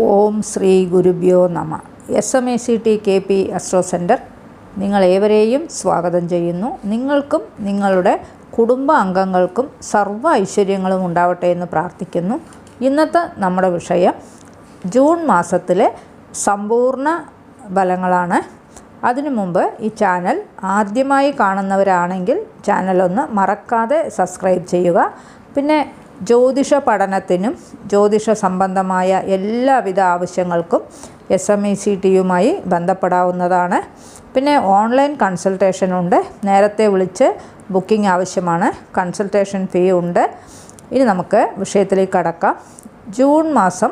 ഓം ശ്രീ ഗുരുഭ്യോ നമ. S M A C T K P astro centre നിങ്ങളേവരെയും സ്വാഗതം ചെയ്യുന്നു. നിങ്ങൾക്കും നിങ്ങളുടെ കുടുംബ അംഗങ്ങൾക്കും സർവ ഐശ്വര്യങ്ങളും ഉണ്ടാവട്ടെ എന്ന് പ്രാർത്ഥിക്കുന്നു. ഇന്നത്തെ നമ്മുടെ വിഷയം ജൂൺ മാസത്തിലെ സമ്പൂർണ ഫലങ്ങളാണ്. അതിനു മുമ്പ് ഈ ചാനൽ ആദ്യമായി കാണുന്നവരാണെങ്കിൽ ചാനലൊന്ന് മറക്കാതെ സബ്സ്ക്രൈബ് ചെയ്യുക. പിന്നെ ജ്യോതിഷ പഠനത്തിനും ജ്യോതിഷ സംബന്ധമായ എല്ലാവിധ ആവശ്യങ്ങൾക്കും എസ് എം ഇ സി ടിയുമായി ബന്ധപ്പെടാവുന്നതാണ്. പിന്നെ ഓൺലൈൻ കൺസൾട്ടേഷൻ ഉണ്ട്. നേരത്തെ വിളിച്ച് ബുക്കിംഗ് ആവശ്യമാണ്. കൺസൾട്ടേഷൻ ഫീ ഉണ്ട്. ഇനി നമുക്ക് വിഷയത്തിലേക്ക് കടക്കാം. ജൂൺ മാസം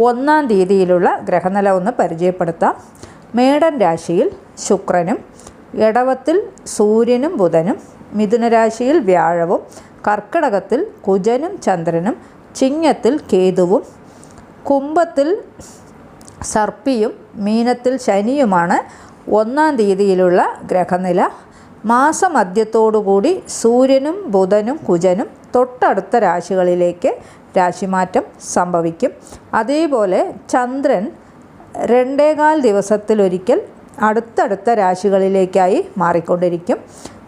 ഒന്നാം തീയതിയിലുള്ള ഗ്രഹനില ഒന്ന് പരിചയപ്പെടുത്താം. മേടൻ രാശിയിൽ ശുക്രനും ഇടവത്തിൽ സൂര്യനും ബുധനും മിഥുനരാശിയിൽ വ്യാഴവും കർക്കിടകത്തിൽ കുജനും ചന്ദ്രനും ചിങ്ങത്തിൽ കേതുവും കുംഭത്തിൽ സർപ്പിയും മീനത്തിൽ ശനിയുമാണ് ഒന്നാം തീയതിയിലുള്ള ഗ്രഹനില. മാസമധ്യത്തോടുകൂടി സൂര്യനും ബുധനും കുജനും തൊട്ടടുത്ത രാശികളിലേക്ക് രാശിമാറ്റം സംഭവിക്കും. അതേപോലെ ചന്ദ്രൻ രണ്ടേകാൽ ദിവസത്തിലൊരിക്കൽ അടുത്തടുത്ത രാശികളിലേക്കായി മാറിക്കൊണ്ടിരിക്കും.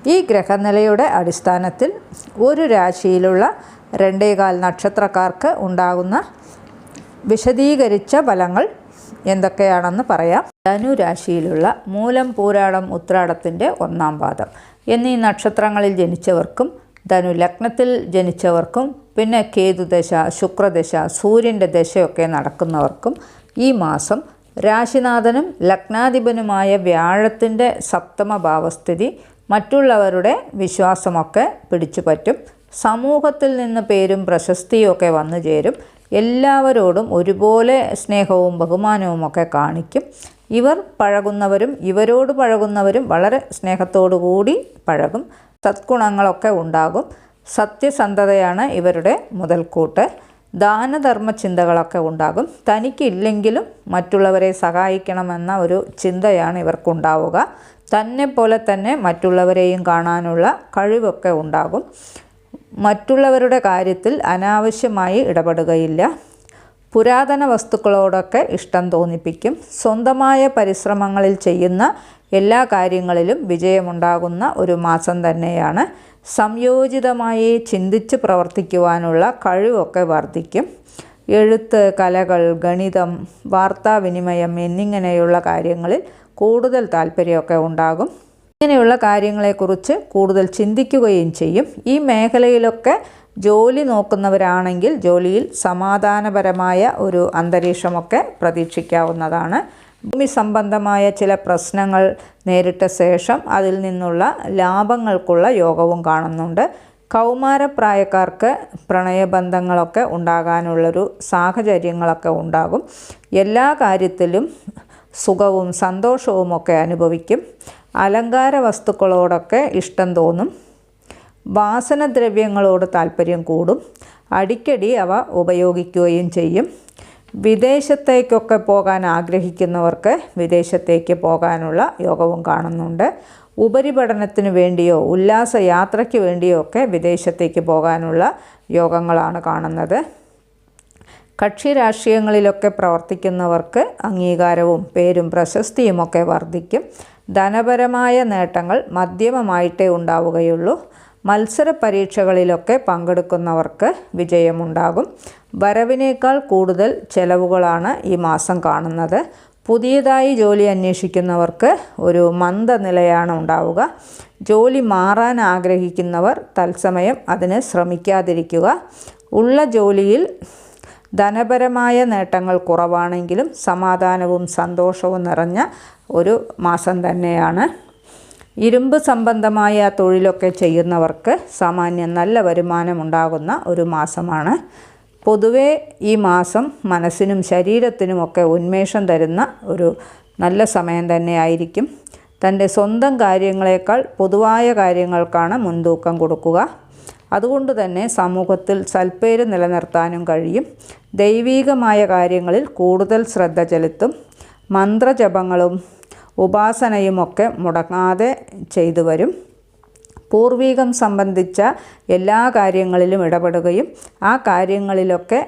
ഈ ഗ്രഹനിലയുടെ അടിസ്ഥാനത്തിൽ ഒരു രാശിയിലുള്ള രണ്ടേകാൽ നക്ഷത്രക്കാർക്ക് ഉണ്ടാകുന്ന വിശദീകരിച്ച ഫലങ്ങൾ എന്തൊക്കെയാണെന്ന് പറയാം. ധനുരാശിയിലുള്ള മൂലം പൂരാടം ഉത്രാടത്തിന്റെ ഒന്നാം പാദം. എന്നീ നക്ഷത്രങ്ങളിൽ ജനിച്ചവർക്കും ധനു ലഗ്നത്തിൽ ജനിച്ചവർക്കും പിന്നെ കേതുദശ ശുക്രദശ സൂര്യന്റെ ദശയൊക്കെ നടക്കുന്നവർക്കും ഈ മാസം രാശിനാഥനും ലഗ്നാധിപനുമായ വ്യാഴത്തിന്റെ സപ്തമ ഭാവസ്ഥിതി മറ്റുള്ളവരുടെ വിശ്വാസമൊക്കെ പിടിച്ചു പറ്റും. സമൂഹത്തിൽ നിന്ന് പേരും പ്രശസ്തിയും ഒക്കെ വന്നു ചേരും. എല്ലാവരോടും ഒരുപോലെ സ്നേഹവും ബഹുമാനവും ഒക്കെ കാണിക്കും. ഇവർ പഴകുന്നവരും ഇവരോട് പഴകുന്നവരും വളരെ സ്നേഹത്തോടു കൂടി പഴകും. സത്ഗുണങ്ങളൊക്കെ ഉണ്ടാകും. സത്യസന്ധതയാണ് ഇവരുടെ മുതൽക്കൂട്ട്. ദാനധർമ്മ ചിന്തകളൊക്കെ ഉണ്ടാകും തനിക്കില്ലെങ്കിലും മറ്റുള്ളവരെ സഹായിക്കണമെന്ന ഒരു ചിന്തയാണ് ഇവർക്കുണ്ടാവുക. തന്നെ പോലെ തന്നെ മറ്റുള്ളവരെയും കാണാനുള്ള കഴിവൊക്കെ ഉണ്ടാകും. മറ്റുള്ളവരുടെ കാര്യത്തിൽ അനാവശ്യമായി ഇടപെടുകയില്ല. പുരാതന വസ്തുക്കളോടൊക്കെ ഇഷ്ടം തോന്നിപ്പിക്കും. സ്വന്തമായ പരിശ്രമങ്ങളിൽ ചെയ്യുന്ന എല്ലാ കാര്യങ്ങളിലും വിജയമുണ്ടാകുന്ന ഒരു മാസം തന്നെയാണ്. സംയോജിതമായി ചിന്തിച്ച് പ്രവർത്തിക്കുവാനുള്ള കഴിവൊക്കെ വർദ്ധിക്കും. എഴുത്ത് കലകൾ ഗണിതം വാർത്താവിനിമയം എന്നിങ്ങനെയുള്ള കാര്യങ്ങളിൽ കൂടുതൽ താല്പര്യമൊക്കെ ഉണ്ടാകും. ഇങ്ങനെയുള്ള കാര്യങ്ങളെക്കുറിച്ച് കൂടുതൽ ചിന്തിക്കുകയും ചെയ്യും. ഈ മേഖലയിലൊക്കെ ജോലി നോക്കുന്നവരാണെങ്കിൽ ജോലിയിൽ സമാധാനപരമായ ഒരു അന്തരീക്ഷമൊക്കെ പ്രതീക്ഷിക്കാവുന്നതാണ്. ഭൂമി സംബന്ധമായ ചില പ്രശ്നങ്ങൾ നേരിട്ട ശേഷം അതിൽ നിന്നുള്ള ലാഭങ്ങൾക്കുള്ള യോഗവും കാണുന്നുണ്ട്. കൗമാരപ്രായക്കാർക്ക് പ്രണയബന്ധങ്ങളൊക്കെ ഉണ്ടാകാനുള്ളൊരു സാഹചര്യങ്ങളൊക്കെ ഉണ്ടാകും. എല്ലാ കാര്യത്തിലും സുഖവും സന്തോഷവും ഒക്കെ അനുഭവിക്കും. അലങ്കാര വസ്തുക്കളോടൊക്കെ ഇഷ്ടം തോന്നും. വാസനദ്രവ്യങ്ങളോട് താല്പര്യം കൂടും. അടിക്കടി അവ ഉപയോഗിക്കുകയും ചെയ്യും. വിദേശത്തേക്കൊക്കെ പോകാൻ ആഗ്രഹിക്കുന്നവർക്ക് വിദേശത്തേക്ക് പോകാനുള്ള യോഗവും കാണുന്നുണ്ട്. ഉപരിപഠനത്തിന് വേണ്ടിയോ ഉല്ലാസ യാത്രയ്ക്ക് വേണ്ടിയോ ഒക്കെ വിദേശത്തേക്ക് പോകാനുള്ള യോഗങ്ങളാണ് കാണുന്നത്. കക്ഷി രാഷ്ട്രീയങ്ങളിലൊക്കെ പ്രവർത്തിക്കുന്നവർക്ക് അംഗീകാരവും പേരും പ്രശസ്തിയുമൊക്കെ വർദ്ധിക്കും. ധനപരമായ നേട്ടങ്ങൾ മധ്യമമായിട്ടേ ഉണ്ടാവുകയുള്ളൂ. മത്സര പരീക്ഷകളിലൊക്കെ പങ്കെടുക്കുന്നവർക്ക് വിജയമുണ്ടാകും. വരവിനേക്കാൾ കൂടുതൽ ചെലവുകളാണ് ഈ മാസം കാണുന്നത്. പുതിയതായി ജോലി അന്വേഷിക്കുന്നവർക്ക് ഒരു മന്ദനിലയാണ് ഉണ്ടാവുക. ജോലി മാറാൻ ആഗ്രഹിക്കുന്നവർ തത്സമയം അതിന് ശ്രമിക്കാതിരിക്കുക. ഉള്ള ജോലിയിൽ ധനപരമായ നേട്ടങ്ങൾ കുറവാണെങ്കിലും സമാധാനവും സന്തോഷവും നിറഞ്ഞ ഒരു മാസം തന്നെയാണ്. ഇരുമ്പ് സംബന്ധമായ തൊഴിലൊക്കെ ചെയ്യുന്നവർക്ക് സാമാന്യം നല്ല വരുമാനമുണ്ടാകുന്ന ഒരു മാസമാണ്. പൊതുവേ ഈ മാസം മനസ്സിനും ശരീരത്തിനുമൊക്കെ ഉന്മേഷം തരുന്ന ഒരു നല്ല സമയം തന്നെയായിരിക്കും. തന്റെ സ്വന്തം കാര്യങ്ങളെക്കാൾ പൊതുവായ കാര്യങ്ങൾക്കാണ് മുൻതൂക്കം കൊടുക്കുക. അതുകൊണ്ട് തന്നെ സമൂഹത്തിൽ സൽപ്പേര് നിലനിർത്താനും കഴിയും. ദൈവീകമായ കാര്യങ്ങളിൽ കൂടുതൽ ശ്രദ്ധ ചെലുത്തും. മന്ത്രജപങ്ങളും ഉപാസനയുമൊക്കെ മുടങ്ങാതെ ചെയ്തു വരും. പൂർവീകം സംബന്ധിച്ച എല്ലാ കാര്യങ്ങളിലും ഇടപെടുകയും ആ കാര്യങ്ങളിലൊക്കെ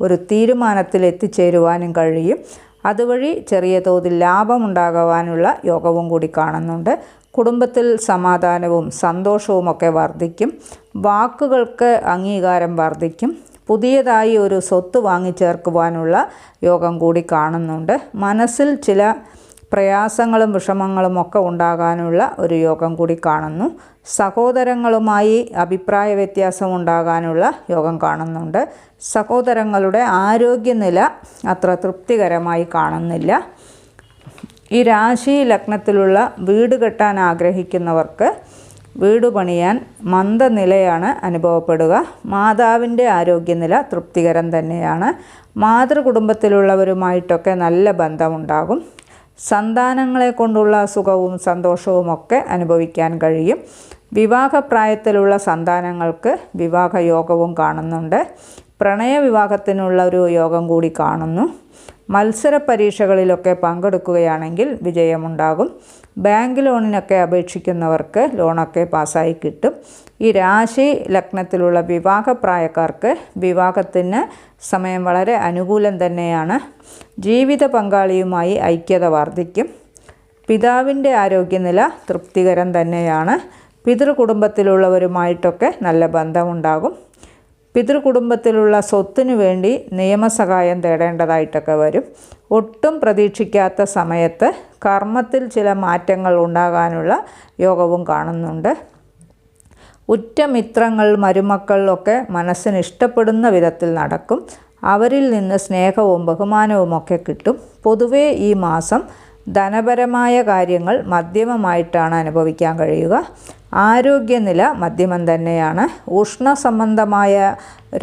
ഒരു തീരുമാനത്തിൽ എത്തിച്ചേരുവാനും കഴിയും. അതുവഴി ചെറിയ തോതിൽ ലാഭമുണ്ടാകുവാനുള്ള യോഗവും കൂടി കാണുന്നുണ്ട്. കുടുംബത്തിൽ സമാധാനവും സന്തോഷവും ഒക്കെ വർദ്ധിക്കും. വാക്കുകൾക്ക് അംഗീകാരം വർദ്ധിക്കും. പുതിയതായി ഒരു സ്വത്ത് വാങ്ങിച്ചേർക്കുവാനുള്ള യോഗം കൂടി കാണുന്നുണ്ട്. മനസ്സിൽ ചില പ്രയാസങ്ങളും വിഷമങ്ങളും ഒക്കെ ഉണ്ടാകാനുള്ള ഒരു യോഗം കൂടി കാണുന്നു. സഹോദരങ്ങളുമായി അഭിപ്രായ വ്യത്യാസം ഉണ്ടാകാനുള്ള യോഗം കാണുന്നുണ്ട്. സഹോദരങ്ങളുടെ ആരോഗ്യനില അത്ര തൃപ്തികരമായി കാണുന്നില്ല. ഈ രാശി ലഗ്നത്തിലുള്ള വീട് കെട്ടാൻ ആഗ്രഹിക്കുന്നവർക്ക് വീട് പണിയാൻ മന്ദനിലയാണ് അനുഭവപ്പെടുക. മാതാവിന്റെ ആരോഗ്യനില തൃപ്തികരം തന്നെയാണ്. മാതൃകുടുംബത്തിലുള്ളവരുമായിട്ടൊക്കെ നല്ല ബന്ധമുണ്ടാകും. സന്താനങ്ങളെ കൊണ്ടുള്ള സുഖവും സന്തോഷവും ഒക്കെ അനുഭവിക്കാൻ കഴിയും. വിവാഹപ്രായത്തിലുള്ള സന്താനങ്ങൾക്ക് വിവാഹയോഗവും കാണുന്നുണ്ട്. പ്രണയവിവാഹത്തിനുള്ള ഒരു യോഗം കൂടി കാണുന്നു. മത്സര പരീക്ഷകളിലൊക്കെ പങ്കെടുക്കുകയാണെങ്കിൽ വിജയമുണ്ടാകും. ബാങ്ക് ലോണിനൊക്കെ അപേക്ഷിക്കുന്നവർക്ക് ലോണൊക്കെ പാസ്സായി കിട്ടും. ഈ രാശി ലഗ്നത്തിലുള്ള വിവാഹപ്രായക്കാർക്ക് വിവാഹത്തിന് സമയം വളരെ അനുകൂലം തന്നെയാണ്. ജീവിത പങ്കാളിയുമായി ഐക്യത വർദ്ധിക്കും. പിതാവിന്റെ ആരോഗ്യനില തൃപ്തികരം തന്നെയാണ്. പിതൃകുടുംബത്തിലുള്ളവരുമായിട്ടൊക്കെ നല്ല ബന്ധമുണ്ടാകും. പിതൃകുടുംബത്തിലുള്ള സ്വത്തിനു വേണ്ടി നിയമസഹായം തേടേണ്ടതായിട്ടൊക്കെ വരും. ഒട്ടും പ്രതീക്ഷിക്കാത്ത സമയത്ത് കർമ്മത്തിൽ ചില മാറ്റങ്ങൾ ഉണ്ടാകാനുള്ള യോഗവും കാണുന്നുണ്ട്. ഉറ്റമിത്രങ്ങൾ മരുമക്കൾ ഒക്കെ മനസ്സിന് ഇഷ്ടപ്പെടുന്ന വിധത്തിൽ നടക്കും. അവരിൽ നിന്ന് സ്നേഹവും ബഹുമാനവും ഒക്കെ കിട്ടും. പൊതുവേ ഈ മാസം ധനപരമായ കാര്യങ്ങൾ മധ്യമമായിട്ടാണ് അനുഭവിക്കാൻ കഴിയുക. ആരോഗ്യനില മധ്യമം തന്നെയാണ്. ഉഷ്ണ സംബന്ധമായ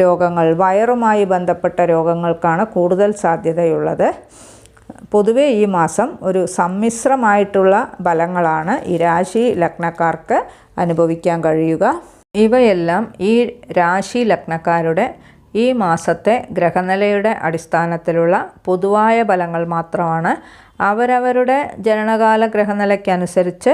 രോഗങ്ങൾ വയറുമായി ബന്ധപ്പെട്ട രോഗങ്ങൾക്കാണ് കൂടുതൽ സാധ്യതയുള്ളത്. പൊതുവേ ഈ മാസം ഒരു സമ്മിശ്രമായിട്ടുള്ള ഫലങ്ങളാണ് ഈ രാശി ലഗ്നക്കാർക്ക് അനുഭവിക്കാൻ കഴിയുക. ഇവയെല്ലാം ഈ രാശി ലഗ്നക്കാരുടെ ഈ മാസത്തെ ഗ്രഹനിലയുടെ അടിസ്ഥാനത്തിലുള്ള പൊതുവായ ഫലങ്ങൾ മാത്രമാണ്. അവരവരുടെ ജനനകാല ഗ്രഹനിലയ്ക്കനുസരിച്ച്